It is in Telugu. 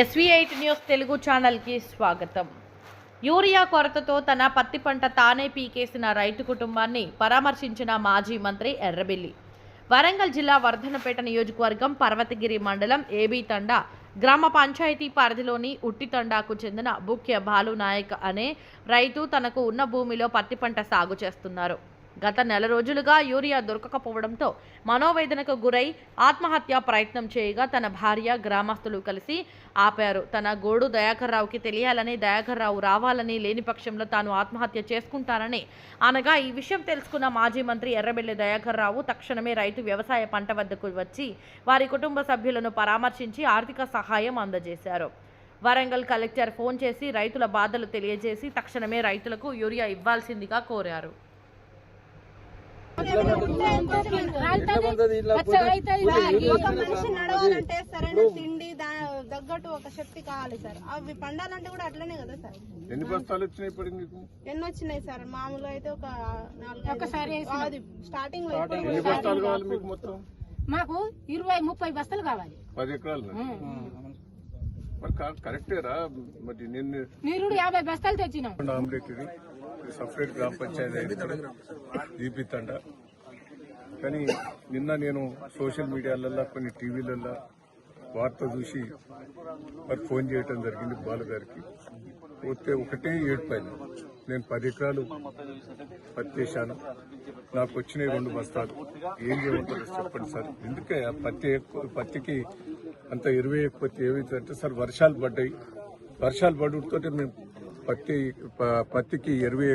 ఎస్వీ ఎయిట్ న్యూస్ తెలుగు ఛానల్కి స్వాగతం. యూరియా కొరతతో తన పత్తి పంట తానే పీకేసిన రైతు కుటుంబాన్ని పరామర్శించిన మాజీ మంత్రి ఎర్రబెల్లి. వరంగల్ జిల్లా వర్ధనపేట నియోజకవర్గం పర్వతగిరి మండలం ఏబీ తండా గ్రామ పంచాయతీ పరిధిలోని ఉట్టితండాకు చెందిన బుక్య బాలు నాయక్ అనే రైతు తనకు ఉన్న భూమిలో పత్తి పంట సాగు చేస్తున్నారు. గత నెల రోజులుగా యూరియా దొరకకపోవడంతో మనోవేదనకు గురై ఆత్మహత్య ప్రయత్నం చేయగా తన భార్య గ్రామస్తులు కలిసి ఆపారు. తన గోడు దయాకర్ రావుకి తెలియాలని దయాకర్రావు రావాలని లేని పక్షంలో తాను ఆత్మహత్య చేసుకుంటానని అనగా ఈ విషయం తెలుసుకున్న మాజీ మంత్రి ఎర్రబెల్లి దయాకర్ రావు తక్షణమే రైతు వ్యవసాయ పంట వద్దకు వచ్చి వారి కుటుంబ సభ్యులను పరామర్శించి ఆర్థిక సహాయం అందజేశారు. వరంగల్ కలెక్టర్ ఫోన్ చేసి రైతుల బాధలు తెలియజేసి తక్షణమే రైతులకు యూరియా ఇవ్వాల్సిందిగా కోరారు. ఒక మనిషి నడవాలంటే సరైన తిండి తగ్గట్టు ఒక శక్తి కావాలి సార్ అవి పండాలంటే కూడా అట్లనే కదా సార్ ఎన్ని బస్తాలు వచ్చినాయి ఇప్పుడు నీకు? ఎన్ని వచ్చినాయి సార్ మామూలుగా అయితే ఒక నాలుగు ఒకసారి స్టార్టింగ్లో ఇప్పుడు ఎన్ని బస్తాలు కావాలి మీకు మొత్తం? మాకు ఇరవై ముప్పై బస్తలు కావాలి. పది ఎకరాలు. మరి కా- కరెక్టేరా మరి నిన్ను నిరుడు యాభై బస్తాలు తెచ్చినాం. ఆమ్లెట్ ఇది సపరేట్ గ్రామ పంచాయతీ దీపిత్తండ కానీ నిన్న నేను సోషల్ మీడియాలల్లో కొన్ని టీవీలల్లో వార్త చూసి మరి ఫోన్ చేయటం జరిగింది బాలు గారికి పోతే ఒకటే ఏడుపాయలు నేను పది ఎకరాలు పత్తి వేశాను. నాకు వచ్చినాయి రెండు బస్తాలు. ఏం చేయమంటారో చెప్పండి సార్. ఎందుకే ఆ పత్తి పత్తికి అంత ఇరవై పత్తి ఏమైందంటే సార్ వర్షాలు పడ్డాయి. వర్షాలు పడుతుంటే మేము పత్తి ప- పత్తికి ఇరవై